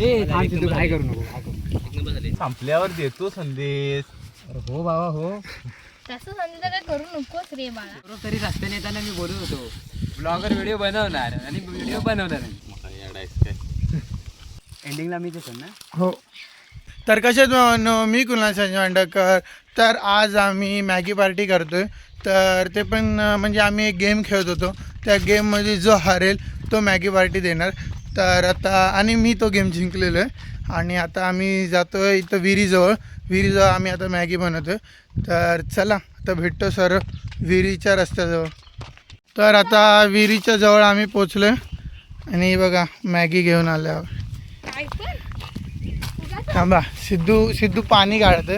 काय करू नको संपल्यावर देतो संदेश. अरे हो बाबा हो. तसं काय करू नकोस रे बाळा. तरी रस्त्याने येताना मी बोलत होतो. ब्लॉगर व्हिडिओ बनवणार आणि व्हिडिओ बनवणार एंडिंगला मी देतो ना? हो. तर कसे मी कुणाल संजय मांडकर तर आज आम्ही मॅगी पार्टी करतोय. तर ते पण म्हणजे आम्ही एक गेम खेळत होतो. त्या गेममध्ये जो हरेल तो मॅगी पार्टी देणार. तर आता आणि मी तो गेम जिंकलेलो आहे आणि आता आम्ही जातो आहे इथं विहिरीजवळ. विहिरीजवळ आम्ही आता मॅगी बनवतो तर चला आता भेटतो सर विहिरीच्या रस्त्याजवळ. तर आता विहिरीच्या जवळ आम्ही पोचलो आणि बघा मॅगी घेऊन आल्यावर. थांबा सिद्धू सिद्धू पाणी काढतं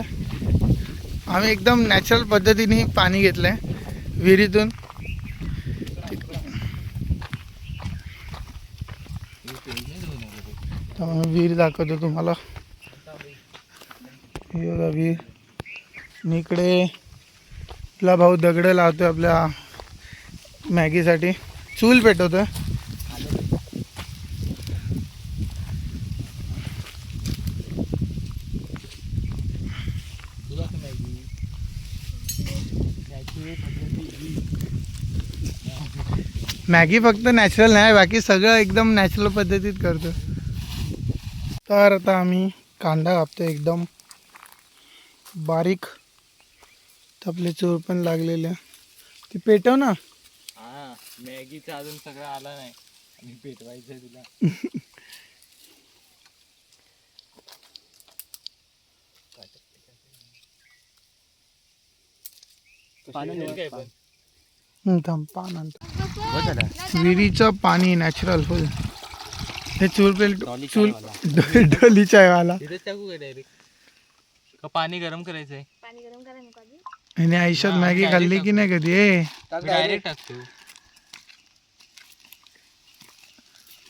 आम्ही एकदम नॅचरल पद्धतीने पाणी घेतलं आहे विहिरीतून त्यामुळे विहीर दाखवतो तुम्हाला. हे बघा विहीर. आणि इकडे आपला भाऊ दगड लावतोय आपल्या मॅगीसाठी. चूल पेटवतोय. मॅगी फक्त नॅचरल नाही बाकी सगळं एकदम नॅचरल पद्धतीत करतो तर आता आम्ही कांदा कापतो एकदम. बारीक. तर आपले चोर पण लागलेले ती पेटव ना. हा मॅगीचा अजून सगळं आला नाही. आणि पेटवायचं तुला. हं, विहिरीचं पाणी नॅचरल होईल. हे चूल पेल चूल डोली चायवाला. टाकू पाणी गरम करायचंय? आणि आयुष्यात मॅगी खाल्ली की नाही कधी ए? डायरेक्ट टाकतो.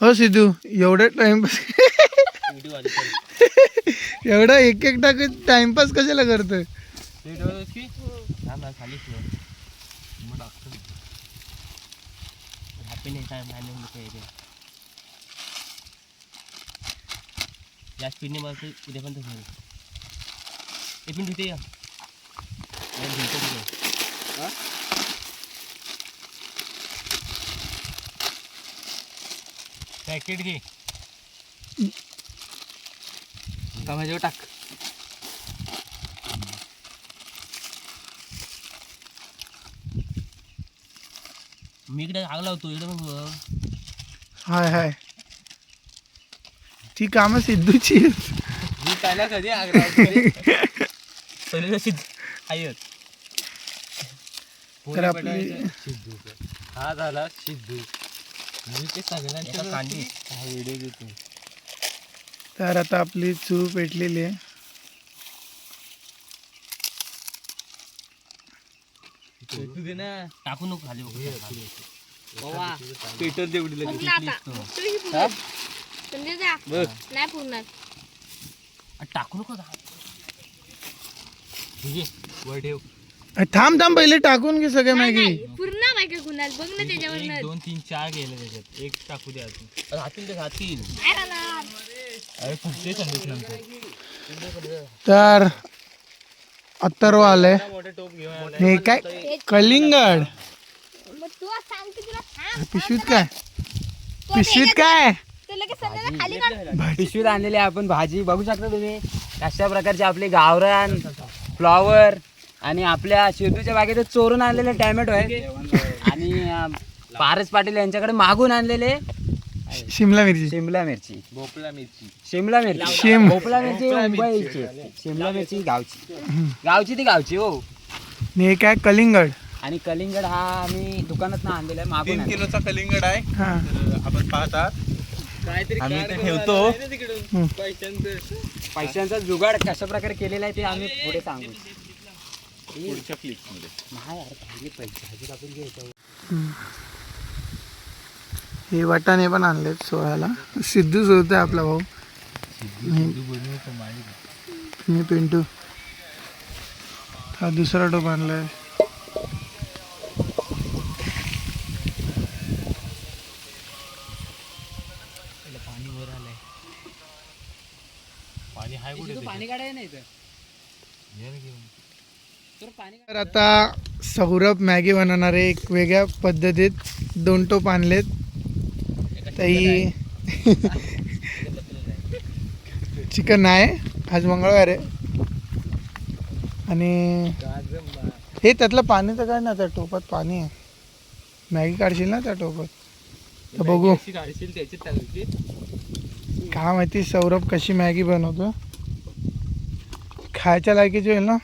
हो सिद्धू एवढं टाइमपास एवढा एक एक टाकत टाइमपास कशाला करतोय? हा खाली ठेव मग टाकतो हॅपी नाही काय मॅनेज या स्पीडने बस उद्या पण तसं एक मिनिट इथे या. तिथे. पॅकेट घे. टमाजो टाक. मी इकडे आग लावतो इकडे पण बघ. हाय हाय. ती कामं सिद्धूची. मी त्याला कधी आहेत. तर आपली हा झाला सिद्धू. मी ते सगळ्यांच्या कांदी हा व्हिडिओ घेतो तर आता आपली चूल पेटलेली आहे. ना. टाकू नको खाली पेटर तेवढी पुरला आता बघतो ही पुरत. संध्या जा बघ नाही पुरणार टाकू नको ठीक आहे वर ठेव अ, थांब थांब पहिले टाकून घे सगळे मॅगी पूर्ण बायका कुणाल बघ ना एक त्याच्यावर दोन तीन चार गेले त्याच्यात एक टाकू दे अजून राहतील ते राहतील नाही राहणार. अरे फुटते संदेश नंतर तर अत्तर्व आलंय मोठे टोप घेऊन आलाय. हे काय कलिंगड मग तू आज सांगते तुला थांब पिशवीत काय तो पिशवीत त्याच्यात- काय ते लगेच संध्याला खाली काढ पिशवीत आणलेली आपण भाजी बघू शकता तुम्ही. अशा प्रकारचे आपले गावरान फ्लॉवर आणि आपल्या शेतूच्या बागेत चोरून आणलेले टॅमॅटो आहे आणि अं, पारस पाटील यांच्याकडे मागून आणलेले शिमला मिरची. शिमला मिरची. भोपळा मिरची. शिमला मिरची. शिम. भोपळा मिरची मुंबईची शिमला मिरची गावची. गावची ती गावची हो. आणि हे काय कलिंगड? आणि कलिंगड हा आम्ही दुकानात आणलेला आहे मागून तीन आणलेला. किलोचा कलिंगड आहे. हा. तर आपण पाहतात. आम्ही ते ठेवतो. पैशांचा. जुगाड कशा प्रकारे केलेला आहे ते आम्ही पुढे सांगू. पुढच्या नाही यार, पैसे घ्यायचं. हे वाटाणे पण आणलेत सोळाला सिद्धू सोडतोय आपला भाऊ. मी पिंटू. हा दुसरा टोप आणलाय पाणी वर आलंय आणि हाय कुठे तू पाणी काढाय नाही तर तर आता सौरभ मॅगी बनवणार आहे एक वेगळ्या पद्धतीत दोन टोप आणलेत तरी चिकन नाही आज मंगळवार आहे. आणि हे त्यातलं पाणी तर काय ना त्या टोपात पाणी आहे. मॅगी काढशील ना त्या टोपात? तर बघू. काय माहिती सौरभ कशी मॅगी बनवतो? खायच्या लायकीची होईल ना?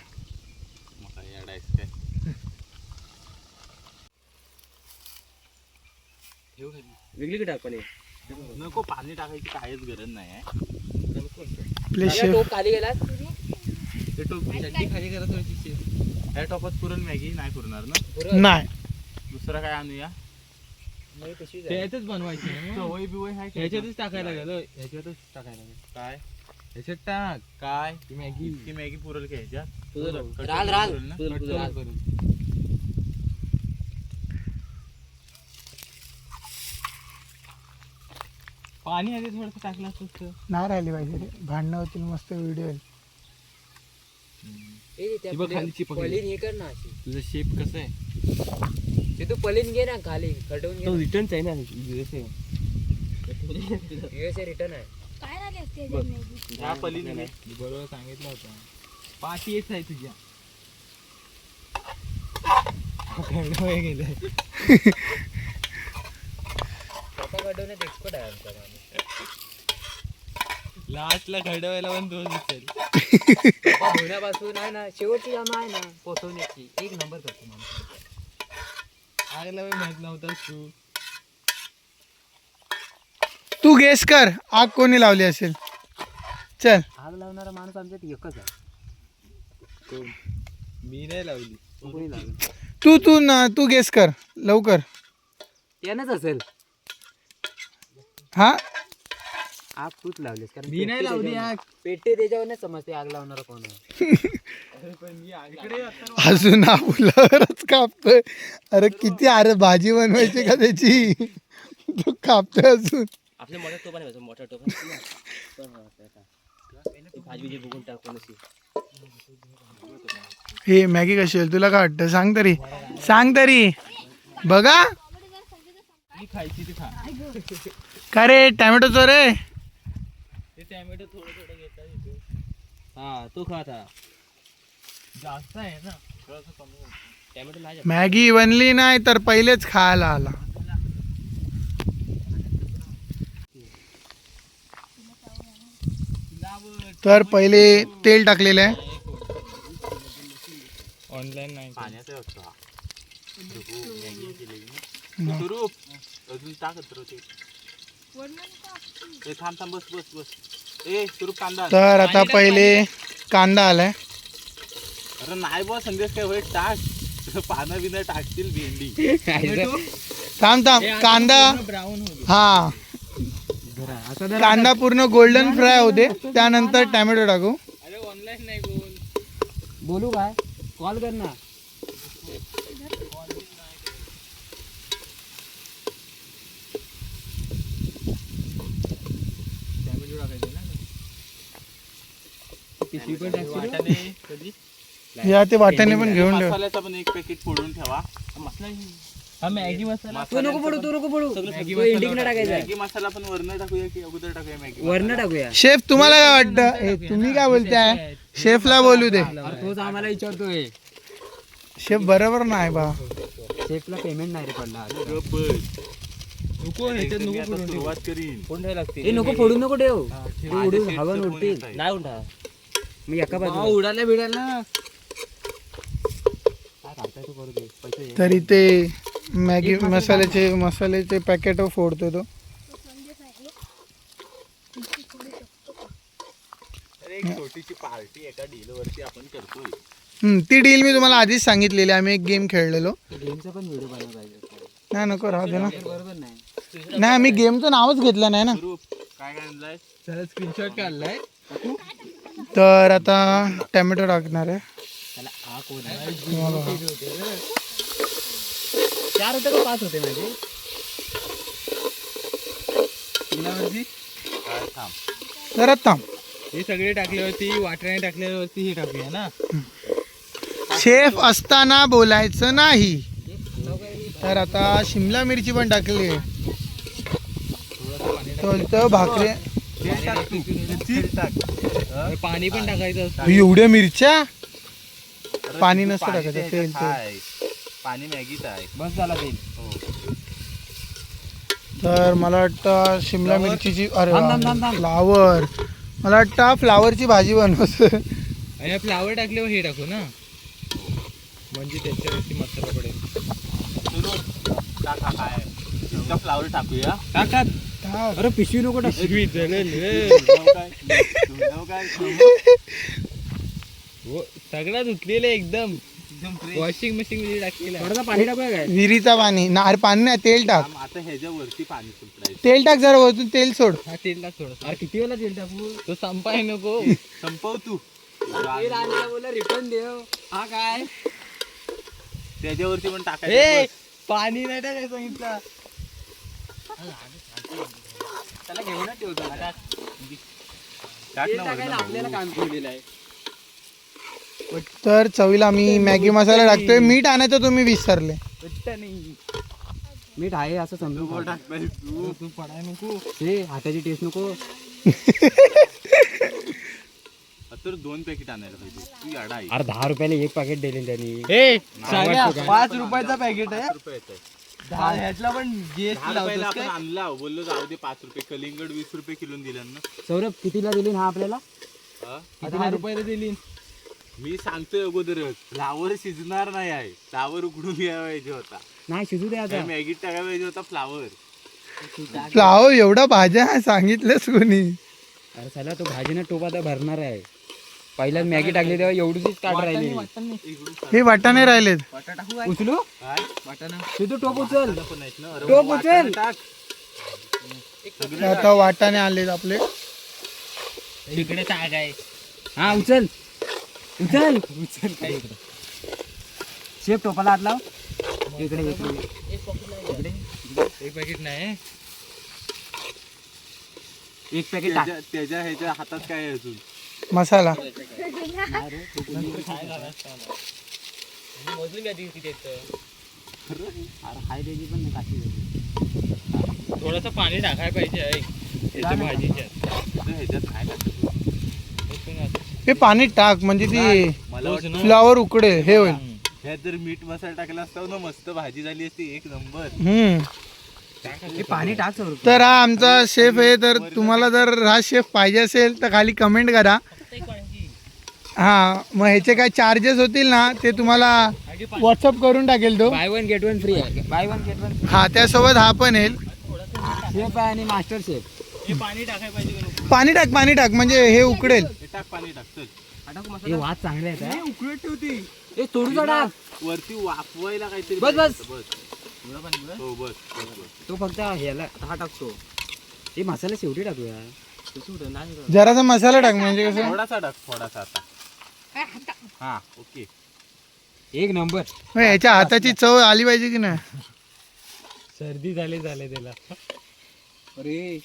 वेगळी टाक पण नको पाणी टाकायची काहीच गरज नाही आहे टोप खाली गेला ते टोप चटणी खाली करत होती ह्या टोपात पुरण मॅगी नाही पुरणार ना? नाही. दुसरा काय आणूया? त्याच्यातच बनवायची सवय बिवय हाय? ह्याच्यातच टाकायला गेलो ह्याच्यातच टाकायला गेलो काय? ह्याच्यात टाक. काय? ती मॅगी. ती मॅगी पुरल का ह्याच्यात राल राल पुरल ना? तुझं- तुझं राल. पाणी आधी थोडस टाकलं असतं. नाही राहिली पाहिजे रे भांडणं होतील मस्त व्हिडिओ येईल. ती बघ. पलीन हे कर ना अशी. तुझं शेप कसं आहे? ते तू पलीन घे ना खाली खटवून तो घे रिटर्नच आहे ना USA. युएसए रिटर्न आहे. काय झाले असते याच्यात मॅगी? ह्या पलीने. मी बरोबर सांगितलं होतं. पाठी येत आहे तुझ्या. एक्सपर्ट आहे आमचा माणूस. लास्टला घडवायला पण दोन दिसेल. बाबा धुण्यापासून आहे ना शेवटची कामं आहे ना पोचवण्याची एक नंबर करतो माणूस. आगला पण माहीत नव्हता तू तू गेस कर आग कोणी लावली असेल. चल. आग लावणारा माणूस आमच्यात एकच आहे. मी नाही लावली. तो कोणी लावला? तू तू ना तू गेस कर. लवकर. त्यानंच असेल. हा? आग तूच लावलीस कारण मी नाही लावली त्याच्यावर- आग. पेट्टी त्याच्यावरच समजते आग लावणारा कोण आहे. पण मी इकडे अजून फुलावरच कापतोय. अरे किती अरे भाजी बनवायची का त्याची? तो कापतोय अजून. आपल्या मोठ्या टोपा नाही मोठ्या टोपा. भाजी बिजी बघून टाकून अशी हे मॅगी कशी होईल तुला काय वाटतं? सांग तरी. सांग तरी. बघा. खायची ती खा. का रे टॅमॅटोचं रे टॅमॅटो थोडं थोडं घेता येतो हा तो खा आता. जास्त आहे ना. टॅमॅटो नाही मॅगी बनली नाही तर पहिलेच खायला आला. तर पहिले तेल टाकलेलं आहे. ऑनलाईन नाही पाण्याचा हा. अजून टाकत राहू ते. ए, थांब थांब बस बस बस. ए स्वरूप कांदा. आण. तर आता पहिले कांदा आलाय. अरे नाही बस संदेश काय होईल? टाक. पानं बिनं टाकतील भेंडी. थांब थांब. कांदा ब्राऊन हा. कांदा पूर्ण गोल्डन फ्राय होते त्यानंतर टॅमॅटो टाकू. अरे ऑनलाईन नाही बोल. बोलू काय? कॉल कर ना. पिशवी पण या ते वाट्याने पण घेऊन ठेव. मसाल्याचा पण एक पॅकेट फोडून ठेवा. मसाला हा मॅगी मसाला. तू नको पडू तू नको पडू मॅगी तू इंडिकनं टाकायचा. मॅगी मसाला पण वरण टाकूया की अगोदर टाकूया मॅगी वरण टाकूया. शेफ तुम्हाला काय वाटतं? ए, तुम्ही काय बोलताय? शेफला बोलू दे. अरे तोच आम्हाला विचारतोय. शेफ बरोबर नाही बा. शेफला पेमेंट नाही रे. नको ह्याच्यात नको आता करून ठेवू. सुरुवात करीन. कोण ठेवायला लागते ए नको फोडू नको ठेव. तू उडून हवन उडतील आहे? नाही उठा. मी एका बाजूला. उडायला बिडायला काय करताय तू करू दे पैसे दे. तरी ते मॅगी मसाल्याचे मसाल्याचे पॅकेट फोडतो तो. अरे एक छोटीशी पार्टी एका डील वरती आपण करतोय. हम्म, ती डील मी तुम्हाला आधीच सांगितलेली आम्ही एक गेम खेळलेलो. गेमचा पण व्हिडिओ बनवला पाहिजे नाही नको राहू दे ना. बरोबर नाही. नाही. आम्ही गेमचं नावच घेतलं नाही ना. काय काय आणलाय? त्याला स्क्रीनशॉट काढलाय. तर आता टॅमॅटो टाकणार आहे. हा आहे चार होते का पाच होते माझे? जरा थांब. हे सगळे टाकल्यावरती वाटण्याने टाकल्यावरती हे टाकूया ना? शेफ असताना बोलायचं नाही. तर आता शिमला मिरची पण टाकली बोलतो भाकरी. पाणी पण टाकायचं असतं एवढ्या मिरच्या? पाणी नसतं टाकायचं तेल तेल. पाणी मॅगीच आहे. बस झाला तेल. तर मला वाटतं शिमला मिरचीची अरे थांब, थांब, थांब, थांब. फ्लावर मला वाटतं फ्लावरची भाजी बनवत आणि फ्लावर टाकल्यावर हे टाकू ना. म्हणजे त्याच्यावरती मसाला पडेल. फ्लावर टाकूया. टाक टाक. अरे पिशवी नको टाक. सगळा धुतलेलं एकदम. वॉशिंग मशीन मध्ये टाकलेला. पाणी टाकूया काय? विहिरीचा पाणी. ना अरे पाणी नाही तेल टाक. आता ह्याच्यावरती पाणी तेल टाक जरा वरतून तेल सोड. हा तेल टाक थोडं अरे किती वेळा तेल टाकू? तो संपाय नको. संपव तू. तेल आणला बोला रिटर्न देव. हा काय? त्याच्यावरती पण टाकायचं पाणी नाही टाकायचं सांगितलं. त्याला घेऊनच ठेवतो आता. तेल टाकायला. आपल्याला काम ठेवलेलं आहे तर चवीला मी मॅगी मसाला टाकतोय. मीठ आणायचं तुम्ही विसरले. मीठ. आहे असं समजू तू पडाय नको. हे हाताची टेस्ट नको. तर दोन पॅकेट आणायला पाहिजे. तू याडा आहे. अरे दहा रुपयाला एक पॅकेट दिले त्यांनी. पाच रुपयाचा पॅकेट आहे. ह्यातला पण दहा आपण आणला बोललो जाऊ दे पाच रुपये कलिंगड वीस रुपये किलो दिलं ना. सौरभ कितीला दिली ना हा आपल्याला? हा? दहा रुपयाला दिली मी सांगतोय अगोदरच फ्लावर शिजणार नाही आहे. फ्लावर उकडून घ्यायला पाहिजे होता. नाही शिजू दे आता. मॅगीत टाकायला पाहिजे होता फ्लावर. फ्लावर एवढा भाज्या सांगितलंच कोणी? अरे चला तो भाजीनं टोप आता भरणार आहे. पहिल्याच मॅगी टाकली तेव्हा एवढीच काट राहिली. हे वाटाणे राहिलेत. उचलू? तू तो टोप उचल. टोप उचल. आता वाटाणे आलेत आपले. तिकडे टाक आहे. हा उचल. उचल. उचल काय शेप टोपाला हात लाव. इकडे इकडे. एक पॅकेट नाही. एक पॅकेट त्याच्या त्याच्या ह्याच्या हातात काय आहे अजून? मसाला. थोडंसं पाणी टाकायला पाहिजे. हे पाणी टाक म्हणजे ती फ्लावर उकडे हे होईल. जर मीठ मसाला टाकला असता ना मस्त भाजी झाली असती एक नंबर. हम्म. हे पाणी टाक तर हा आमचा शेफ आहे तर तुम्हाला जर हा शेफ पाहिजे असेल तर खाली कमेंट करा. हा मग ह्याचे काय चार्जेस होतील ना ते तुम्हाला व्हॉट्सअप करून टाकेल तो. Buy one get one free आहे. बाय वन गेट वन हा त्यासोबत हा पण येईल. शेफ आहे आणि मास्टर शेफ हे पाणी टाकायला पाहिजे का नको? पाणी टाक पाणी टाक म्हणजे हे उकडेल. हे टाक पाणी टाक चल. हे वाद चांगले आहेत उकडत ठेवती. हे टाक वरती वाफवायला काहीतरी बस, बस. पाहिजे. बस हो बस बस, बस. तो फक्त ह्याला हा टाकतो हे मसाला शेवटी टाकूया. जरासा मसाला टाक म्हणजे कसं? थोडासा टाक थोडासा आता. हा ओके. एक नंबर. मग ह्याच्या हाताची चव आली पाहिजे की नाही? सर्दी झाली झाले त्याला. अरे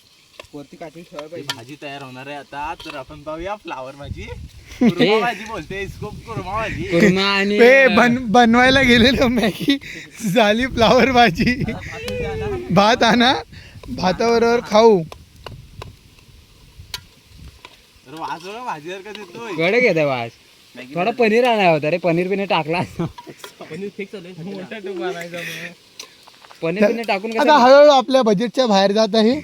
वरती काठी ठेवायला पाहिजे. भाजी तयार होणार आहे आता. तर आपण पाहूया फ्लावर भाजी. कुर्मा भाजी बोलते इसको कुर्मा भाजी. कुर्मा आणि बन बनवायला गेलेलो मॅगी. झाली फ्लावर भाजी. भात आणा. भाताबरोबर खाऊ. तर बघा भाजीवर का देतोय कडक येते वास थोडा पनीर आणाय होता रे पनीर बिनीर टाकला. पनीर फिक्स. पनीर बिनीर टाकून आता हळूहळू आपल्या बजेटच्या बाहेर जात आहे.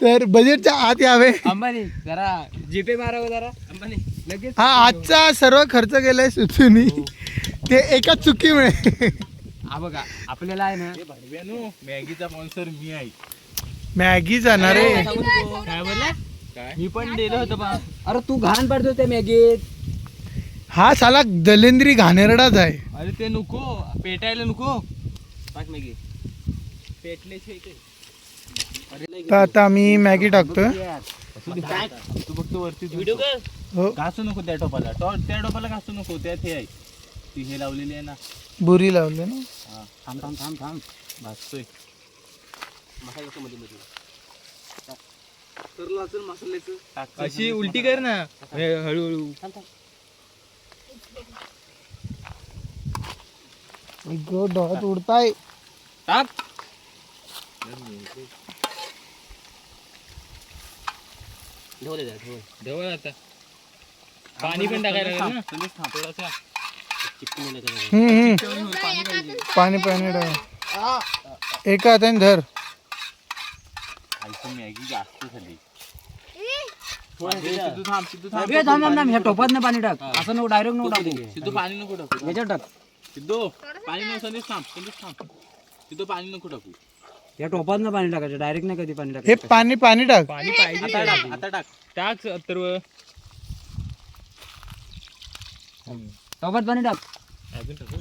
तर बजेटच्या आत यावे. अंबानी जरा जीपे मारावं जरा. अंबानी लगेच हा आजचा सर्व खर्च केलाय सुचुनी ते एका चुकीमुळे. हा बघा आपल्याला आहे ना हे मॅगीचा स्पॉन्सर मी आहे. मॅगी जाणार आहे. काय बोलला? काय मी पण दिलं होतं बा. अरे तू घाण पडतो त्या मॅगीत. हा साला दलेंद्री घाणेरडाच आहे. अरे ते नको पेटायला नको. पाच मॅगी. पेटल्याचे इथे. तर आता मी मॅगी टाकतोय. तू फक्त वरती धुतो. व्हिडिओ कर. हो. घासू नको त्या टोपाला. टो त्या टोपाला घासू नको त्यात हे आहे. ती हे लावलेली आहे ना. बुरी लावले ना. हा थांब थांब थांब थांब. भाजतोय. मसाला मध्ये मध्ये अशी उलटी कर ना. हे हळूहळू. गो डोळ्यात उडताय. टाक. जवळ आता. पाणी पण टाकायला ना? थोडासा. पाणी पाणी टाक एका हाताने धर. मॅगी जास्त झाली. ए, थांब थांब. थांब ह्या टोपात पाणी टाक. असं नको डायरेक्ट नको टाकू. सिद्धू पाणी नको टाकू. याच्यात टाक. सिद्धू पाणी नको संदेश थांब संदेश थांब. सिद्धू पाणी नको टाकू. या टोपात पाणी टाकायचं डायरेक्ट नाही कधी पाणी हे टाकायचं. पाणी पाणी टाक. पाणी पाहिजे. आता टाक. आता टाक. टाक अथर्व टोपात पाणी टाक. अजून टाकू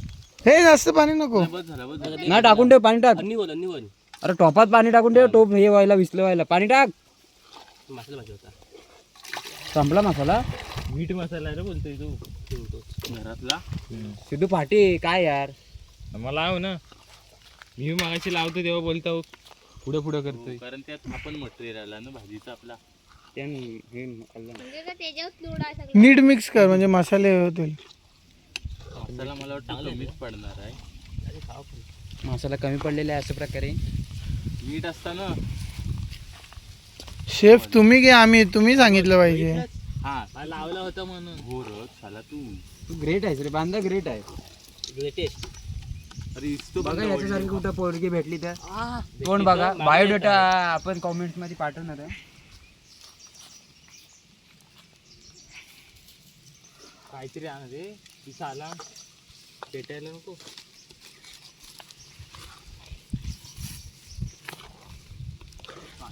हे जास्त पाणी नको. बस झालं बस झालं. नाही टाकून ठेव पाणी टाक. अरे टोपात पाणी टाकून ठेव टोप हे व्हायला विसलं व्हायला. पाणी टाक. मसाला भाजी होता. संपला मसाला? मीठ मसाला रे बोलतोय तू. घरातला. सिद्धू फाटी काय यार? मला लाव ना. मी मागाशी लावतो तेव्हा बोलतो पुढे पुढे करतोय. कारण त्यात आपण मटेरियल आला ना भाजीचा आपला. हे. म्हणजे नीट मिक्स कर म्हणजे मसाले होतील मसाला मला वाटतं पडणार आहे. मसाला कमी पडलेला आहे अशा प्रकारे. मीठ असताना शेफ तुम्ही की आम्ही तुम्ही सांगितलं पाहिजे. हा लावला होता म्हणून. हो र साला तू. तू ग्रेट आहेस रे बांधा ग्रेट आहे. ग्रेटेस्ट अरे इस्तो बघा याच्यासारखी कुठं पोरगी भेटली तर. कोण बघा बायोडेटा आपण कॉमेंटमध्ये पाठवणार आहे. काहीतरी आण रे तिचा आला भेटायला नको.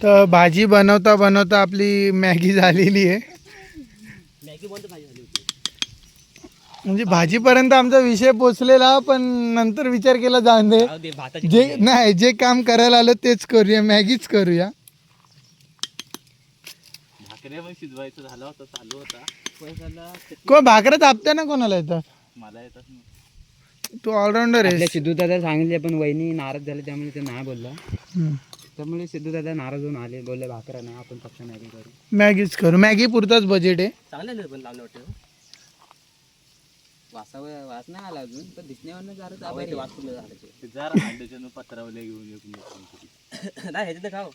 तर भाजी बनवता बनवता आपली मॅगी झालेली आहे. मॅगी बंद भाजी झाली होती? म्हणजे भाजीपर्यंत आमचा विषय पोचलेला पण नंतर विचार केला जाऊन दे. जे नाही जे काम करायला आलं तेच करूया मॅगीच करूया. शिजवायचं झाला होता चालू होता. पण झाला कोण भाकऱ्या तापत्या ना कोणाला येतात? मला येतात तू ऑलराऊंडर आहेस. सिद्धू दादा सांगितले पण वहिनी नाराज झाले त्यामुळे ते नाही बोलला. त्यामुळे सिद्धू दादा नाराज होऊन आले. बोलले भाकरा नाही आपण फक्त मॅगी करू मॅगीच करू. मॅगी पुरताच बजेट आहे. चांगलं पण लावलं वाटतं. वासावर वास नाही आला अजून पण दिसण्यावर जरा वास ते जरा पत्रावल्या घेऊन नाही ह्याच्यात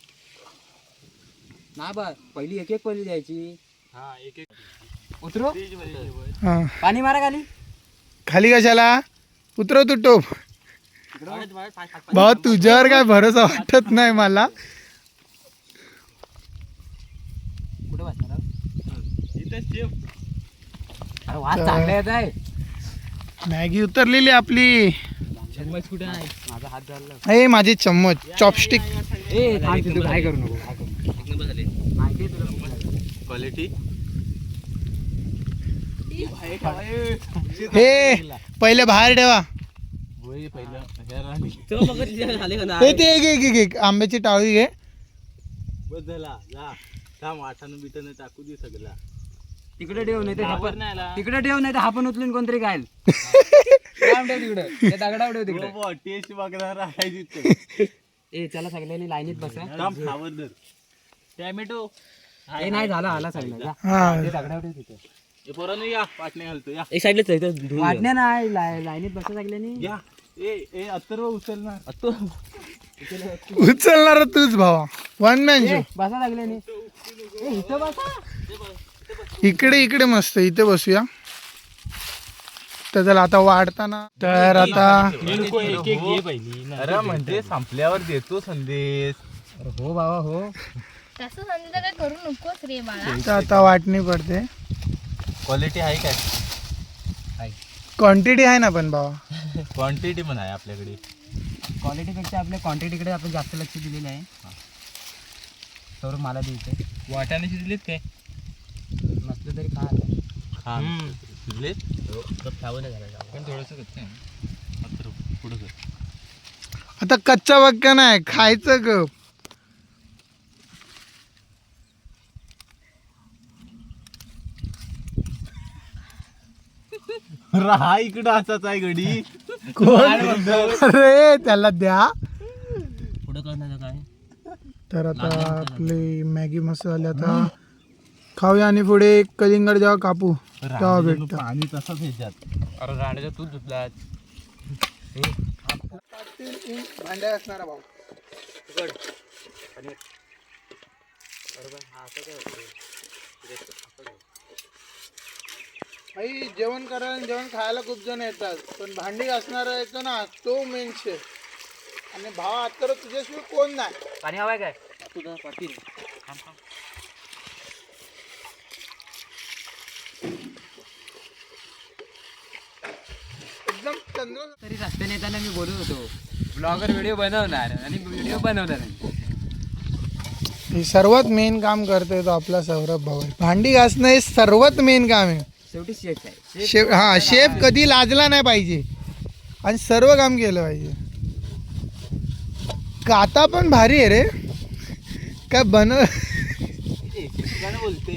नाही बा पहिली एक एक पहिली द्यायची. हा एक एक. उतरू? हा. पाणी मारा खाली. खाली कशाला? उतरव तू टोप. भाऊ तुझ्यावर काय भरोसा वाटत नाही मला. मॅगी उतरलेली आपली. चम्मच कुठे आहे? माझा हात झाला हे माझी चम्मच चॉपस्टिक. ए काय करू नको. क्वालिटी हे पहिले बाहेर ठेवा. ते आंब्याची टाळी घे. बस झाला जा. थांब आठानं बिटानं टाकू दे सगळा. तिकडे ठेव नाही तर आपण तिकडे ठेव नाही तर आपण उचलून कोणतरी ठेव तिकडे. त्या दगडावर ठेव तिकडे. टेस्ट बघणार ए चला सगळ्यांनी लाईनीत बसा. थांब धर टॅमॅटो. ए नाही झाला आला सगळं. जा. हा. ते दगडावर ठेव तिथे. पोरांनो या वाटणे घालतो या. एक साईडलाच आहे इथं धुवून वाटण्या नाही लाय- लाईनीत बसा सगळ्यांनी या ए ए अथर्व उचलणार. तूच भावा. वन मॅन शो बसा सगळ्यांनी ए इथं बसा. इकडे इकडे मस्त इथे बसूया. तर चला आता वाढताना. तर आता एक एक घे पहिली अरे म्हणजे संपल्यावर देतो संदेश. हो बाबा हो. तसं समजा काय करू नकोस रे बाळा. तर आता वाटणी पडते. क्वालिटी आहे काय? क्वांटिटी आहे ना पण भावा. क्वांटिटी पण आहे आपल्याकडे. क्वालिटीपेक्षा आपल्या क्वांटिटीकडे आपण जास्त लक्ष दिलेलं आहे. तर मला द्यायचं वाटाणे शिजलेत काय? नसलं तरी खा आता. हा गप झालं पण थोडंसं कच्चं आहे अथर्व पुढं कर. आता कच्चा वाक्य नाही खायचं ग राहा इकडं असाच आहे गडी. कोण? अरे त्याला द्या. पुढं करणार काय? तर आता आपली मॅगी मसाले आता खाऊया आणि पुढे कलिंगड जेव्हा कापू तेव्हा भेटतं. पाणी तसंच ह्याच्यात. अरे राण्याचा तू धुतलात भांड्या असणारा भाऊ. भाई जेवण करायला जेवण खायला खूप जण येतात. पण भांडी घासणारा येतो ना तो मेन शेफ आणि भाव आता तर तुझ्याशिवाय कोण नाही. पाणी हवाय काय? तुझा पाटील एकदम तरी रस्त्याने येताना मी बोलत होतो ब्लॉगर व्हिडिओ बनवणार आणि व्हिडिओ बनवणार नाही हे सर्वात मेन काम करतोय तो आपला सौरभ भाऊ आहे. भांडी घासणं हे सर्वात मेन काम आहे. शेवटी शेफ आहे. शेफ हा शेफ कधी लाजला नाही पाहिजे. आणि सर्व काम केलं पाहिजे. काता पण भारी आहे रे? काय बनव काय बोलते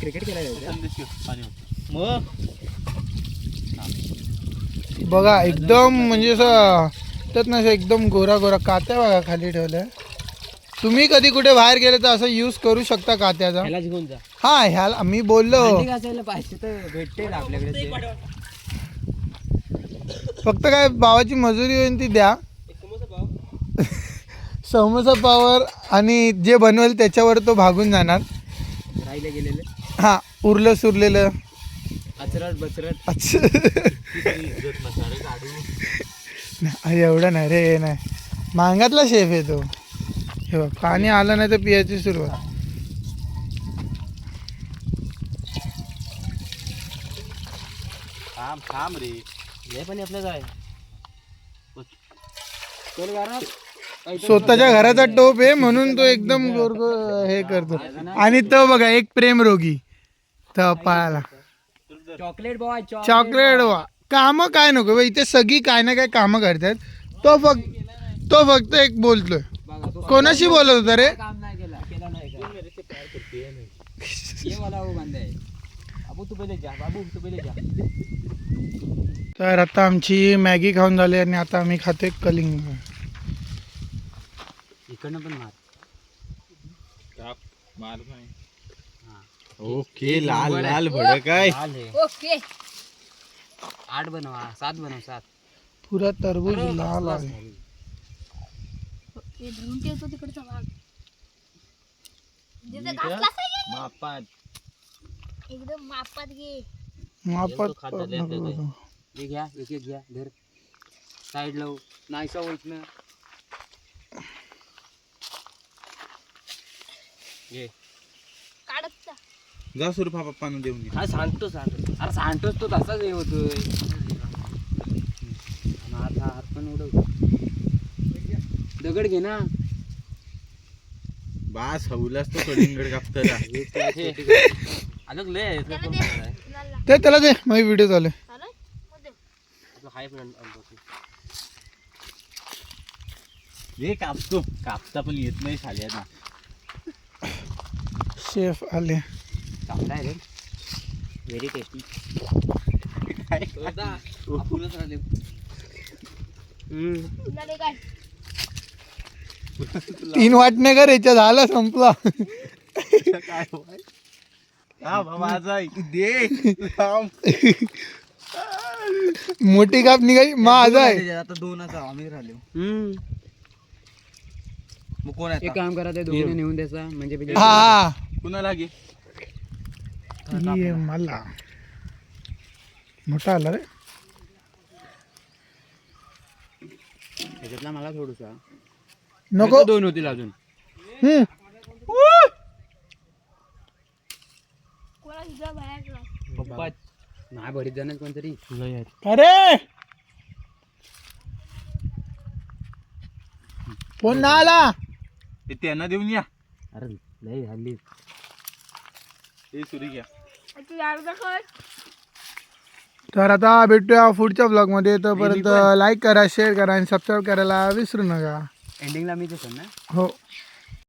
क्रिकेट खेळायला जायचं. पाणी होतं. मग? बघा एकदम म्हणजे असं त्यात ना एकदम गोरा गोरा कात्या बघा खाली ठेवल्या. तुम्ही कधी कुठे बाहेर गेले तर असं यूज करू शकता घेऊन जा. हा ह्याला मी बोललो. भांडी घासायला पाहिजे तर भेटते ना आपल्याकडे ते. फक्त काय भावाची मजुरी होईल ती द्या. समोसा पाव समोसा पावर आणि जे बनवेल त्याच्यावर तो भागून जाणार. राहिले गेलेले. हा उरलं सुरलेलं. अचरट बचरट अच्छा नाही, एवढं नाही रे नाही. मांगातला शेफ आहे तो. हे बघ पाणी आलं नाही तर पियाची सुरुवात. थांब थांब रे. लय पाणी आपलं काय. स्वतःच्या घराचा टोप आहे म्हणून तो एकदम गोर हे करतो. आणि तो बघा एक प्रेम रोगी. पाळाला चॉकलेट बॉय चॉकलेट वा कामं काय नको बा, इथे सगळी काय ना काय कामं करतात. तो फक्त तो फक्त एक बोलतोय. कोणाशी बोलत होता रे? काम नाही केला केला नाही का? ये मला हो बंद आहे. बाबू तू पहिले जा बाबू तू पहिले जा. तर आता आमची मॅगी खाऊन झाली आणि आता आम्ही खातोय कलिंग. इकडनं पण मार. मार नाही. ओके लाल लाल भडक आहे. ओके. आठ बनवा सात बनव सात. पुरा टरबूज लाल आहे. धरून ठेवतो तिकडचा भाग. जिथे घासलाच आहे मापात. की? एकदम मापात घे. मापात खात झाले आता ते. हे घ्या एक एक घ्या धर. साईड लावू नाहीसा होत ना. घे. काढत जा. जा सुरफा पप्पानं देऊन ये. हा सांगतो सांगतो. अरे सांगतोच तो तसाच हे होतोय. आणि हात हा हात पण उडव. दगड घे ना. बास हवलाच तो कलिंगड कापताना. अजून लय आहे? ते त्याला दे. माझी व्हिडिओ चालू आहे. चालेल? मग दे. आपलं हाय पण अनबॉक्सिंग. हे कापतो. कापता पण येत नाही साल्याना शेफ आले. चांगला आहे रे व्हेरी टेस्टी आपणच राहिले. काय? तीन वाटणे कर याच्या झाला संपला? हा. मोठी काप निघाली माझा आहे. आता दोनच आम्ही राहिलो. मग कोण आहे एक काम करा ते दोघीने नेऊन द्यायचा म्हणजे म्हणजे हा कुणाला घे? ये मला. मोठा आला रे. त्याच्यातला मला थोडसा. नको. दोन होतील अजून. हम्म. कोणा तुझा बाहेर पप्पा नाही बरीच जण आहेत. कोणतरी. अरे! फोन ना आला? हे त्यांना देऊन या. अरे लय हल्ली हे सुरी घ्या. तू तर आता भेटूया पुढच्या ब्लॉगमध्ये तोपर्यंत लाईक करा शेअर करा आणि सबस्क्राईब करायला विसरू नका. एंडिंगला मी देतो ना? हो.